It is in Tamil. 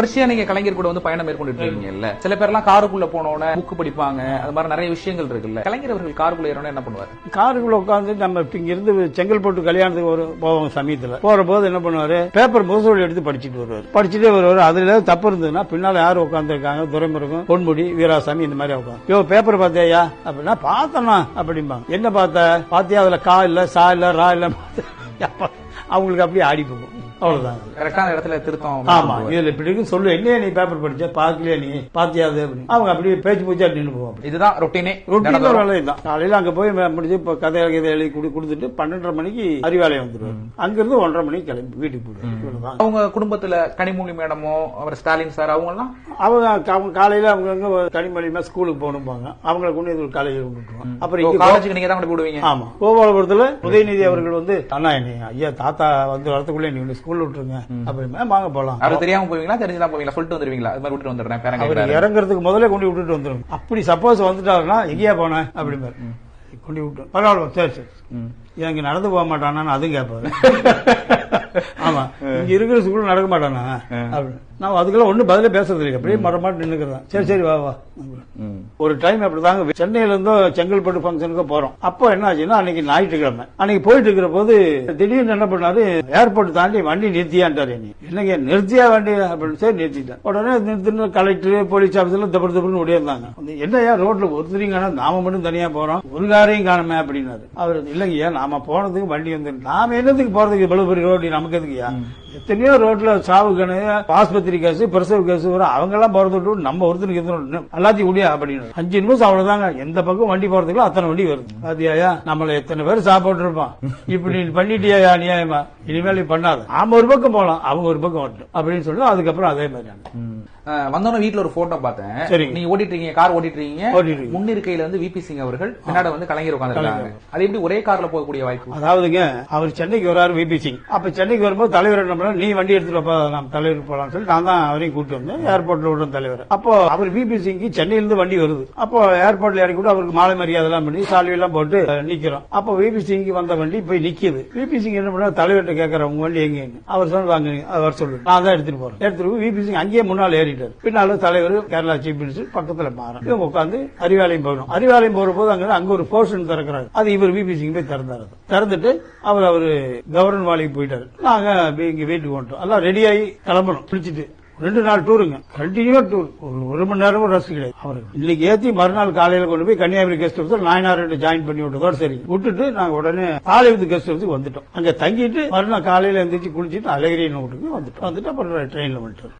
தொடர்ச்சியா நீங்க கலைஞர் கூட வந்து பயணம் மேற்கொண்டுட்டு இருக்கீங்கல்ல. சில பேர்லாம் காருக்குள்ள போனோட புக்கு படிப்பாங்க. அது மாதிரி நிறைய விஷயங்கள் இருக்குல்ல. கலைஞர் அவர்கள் காருக்குள்ள ஏறணும் என்ன பண்ணுவாரு? காருக்குள்ள உட்காந்து நம்ம இங்க இருந்து செங்கல்பட்டு கல்யாணத்துக்கு ஒரு போவோம் சமயத்துல. போற போது என்ன பண்ணுவாரு? பேப்பர் முகசூழல் எடுத்து படிச்சுட்டு வருவாரு. படிச்சுட்டே வருவாரு. அதுல ஏதாவது தப்பு இருந்ததுன்னா பின்னால யார் உட்கார்ந்து இருக்காங்க துரைமுருகன் பொன்முடி வீராசாமி இந்த மாதிரி உட்காந்து யோ பேப்பர் பார்த்தியா? அப்படின்னா பார்த்தனா அப்படிம்பாங்க. என்ன பார்த்த? பாத்தியா அதுல கா இல்ல சா இல்ல ரா இல்ல அவங்களுக்கு அப்படியே ஆடி போகும். அவ்வளவுதான். கரெக்டான இடத்துல திருத்தம் ஆமா. இதுல இப்படி இருக்கு சொல்லு என்னையா நீ பேப்பர் படிச்ச? பாக்கலையா நீ? பாத்தியாது அப்படின்னு. அவங்க அப்படியே பேச்சு பூச்சா நின்று போவோம். இதுதான் ரொட்டீனே ரொட்டீன் வேலை தான் காலையில அங்க போய் முடிஞ்சு இப்ப கதை கதை எழுதி கொடு- கொடுத்துட்டு பன்னெண்டரை மணிக்கு அறிவாலயம் வந்துருவாரு. அங்கிருந்து ஒன்றரை மணிக்கு கிளம்பி வீட்டுக்கு இவ்வளவுதான். அவங்க குடும்பத்துல கனிமொழி மேடமோ அவர் ஸ்டாலின் சார் அவங்க எல்லாம் அவங்க அவங்க காலையில அவங்க அங்க கனிமொழிமா ஸ்கூலுக்கு போகணும்பாங்க. அவங்களை கொண்டு ஒரு காலேஜில் விட்டுருவோம் அப்புறம் காலேஜுக்கு நீங்க தான் கொண்டு விடுவீங்க ஆமா. கோபாலபுரத்துல உதயநிதி அவர்கள் வந்து அண்ணா என்னை ஐயா தாத்தா வந்து வரத்துக்குள்ளே நீங்க ஸ்கூல்ல விட்டுருங்க. அப்படின்னா வாங்க போலாம். அவருக்கு தெரியாம போவீங்களா? தெரிஞ்சுதான் போவீங்களா? சொல்லிட்டு வந்துருவீங்களா? அது மாதிரி விட்டுட்டு வந்துடுறேன். அவர் இறங்குறதுக்கு முதல்ல கொண்டு விட்டுட்டு வந்துடும் அப்படி சப்போஸ் வந்துட்டாருன்னா எங்கேயா போனேன் அப்படிம்பாரு. கொண்டு விட்டு பரவாயில்ல சரி சரி எனக்கு நடந்து போக மாட்டானான்னு அதுவும் கேட்பாரு. ஆமா. இங்க இருக்கிற ஸ்கூல் நடக்க மாட்டானா? அப்படின்னு. நான் அதுக்கெல்லாம் ஒண்ணும் பதிலே பேசுறது இல்லை அப்படியே மரமாட்டு நின்னுக்கிறேன். சரி சரி வா வா. ஒரு டைம் அப்படிதாங்க. சென்னையில இருந்தோ செங்கல்பட்டு ஃபங்க்ஷனுக்கு போறோம். அப்போ என்ன ஆச்சுன்னா அன்னைக்கு ஞாயிற்றுக்கிழமை. அன்னைக்கு போயிட்டு இருக்கிற போது திடீர்னு என்ன பண்ணாரு? ஏர்போர்ட் தாண்டி வண்டி நிறுத்தியான்ட்டாரு என்னை என்னங்க நிறுத்தியா வண்டி அப்படின்னு சரி நிறுத்திட்டேன் உடனே நிறுத்தின கலெக்டர் போலீஸ் ஆபீஸ்ல தப்பு தப்புன்னு ஓடியிருந்தாங்க ரோட்ல ஒருத்தரையும் காணும். நாம மட்டும் தனியா போறோம். ஒரு காரையும் காணுமே அப்படின்னாரு. அவர் இல்லைங்கய்யா நாம போனதுக்கு வண்டி வந்து நாம என்னத்துக்கு போறதுக்கு இவ்வளவு பெரிய ரோடு நமக்கு எதுக்குயா எத்தனையோ ரோட்ல சாவு கணு ஆஸ்பத்திரி கேஸ் பிரசவ கேஸ் வரும் அவங்க எல்லாம் போறத விட்டு நம்ம ஒருத்தருக்கு எத்தனை எல்லாத்தையும் முடியா அப்படின்னு அஞ்சு நிமிஷம் அவ்வளவுதாங்க எந்த பக்கம் வண்டி போறதுக்கு அத்தனை வண்டி வருது. பாத்தியாயா? நம்மள எத்தனை பேர் சாப்பிட்டு இருப்பான் இப்படி பண்ணிட்டியா நியாயமா இனிமேல் பண்ணாத. நாம ஒரு பக்கம் போலாம் அவங்க ஒரு பக்கம் வரட்டும். அப்படின்னு சொல்லி அதுக்கப்புறம் அதே மாதிரி ஆனது. வந்தோடனே வீட்ல ஒரு போட்டோ பார்த்தேன். நீங்க ஓட்டிட்டு இருக்கீங்க கார் ஓட்டிட்டு இருக்கீங்க. முன்னிருக்கையில வந்து விபி சிங் அவர்கள் பின்னாடி வந்து கலைஞர் உட்காந்துருக்காங்க அது எப்படி ஒரே கார்ல போகக்கூடிய வாய்ப்பு? அதாவதுங்க அவர் சென்னைக்கு வராரு விபி சிங் அப்ப சென்னைக்கு வரும்போது தலைவர் என்ன நீ வண்டி எடுத்துட்டு நம்ம தலைவர் போலாம்னு சொல்லி நான் தான் அவரையும் கூட்டு வந்தேன். ஏர்போர்ட்ல விடுற தலைவர். அப்போ அவர் பிபி சிங்க்கு சென்னையில இருந்து வண்டி வருது. அப்போ ஏர்போர்ட்ல இறக்கி கூட அவருக்கு மாலை மரியாதை எல்லாம் பண்ணி சால்வி எல்லாம் போட்டு நிக்கிறோம். அப்போ பிபி சிங்க்கு வந்த வண்டி போய் நிக்குது. பிபி சிங் என்ன பண்ணா தலைவர்கிட்ட கேட்கற உங்க வண்டி எங்க அவர் சொன்னாங்க அவர் சொல்லு நான் தான் எடுத்துட்டு போறேன். எடுத்துட்டு போய் சிங் அங்கேயே முன்னால் ஏறிட்டார். பின்னால தலைவர் கேரளா சீஃப் மினிஸ்டர் பக்கத்துல மாறும் இவங்க உட்காந்து அறிவாலயம் போகணும். அறிவாலயம் போற போது அங்க அங்க ஒரு போர்ஷன் திறக்கிறாரு. அது இவர் பிபி சிங் போய் திறந்தாரு திறந்துட்டு அவர் அவரு கவர்னர் மாளிகை போயிட்டாரு. நாங்க இங்க வீட்டுக்கு வந்துட்டோம். எல்லாம் ரெடியாகி கிளம்பணும். குளிச்சுட்டு ரெண்டு நாள் டூருங்க. கண்டினியூவா டூர். ஒரு ஒரு மணி நேரம் ரெஸ்ட் கிடையாது. அவருக்கு இன்னைக்கு ஏத்தி மறுநாள் காலையில கொண்டு போய் Kanyakumari guest house Nayanar join பண்ணி விட்டதோட சரி விட்டுட்டு நாங்க உடனே பாலைவத்து கெஸ்ட் ஹவுஸுக்கு வந்துட்டோம். அங்க தங்கிட்டு மறுநாள் காலையில எழுந்திரிச்சு குளிச்சுட்டு அழகிரியின் வீட்டுக்கு வந்துட்டோம். வந்துட்டு அப்புறம் ட்ரெயின்ல வந்துட்டோம்.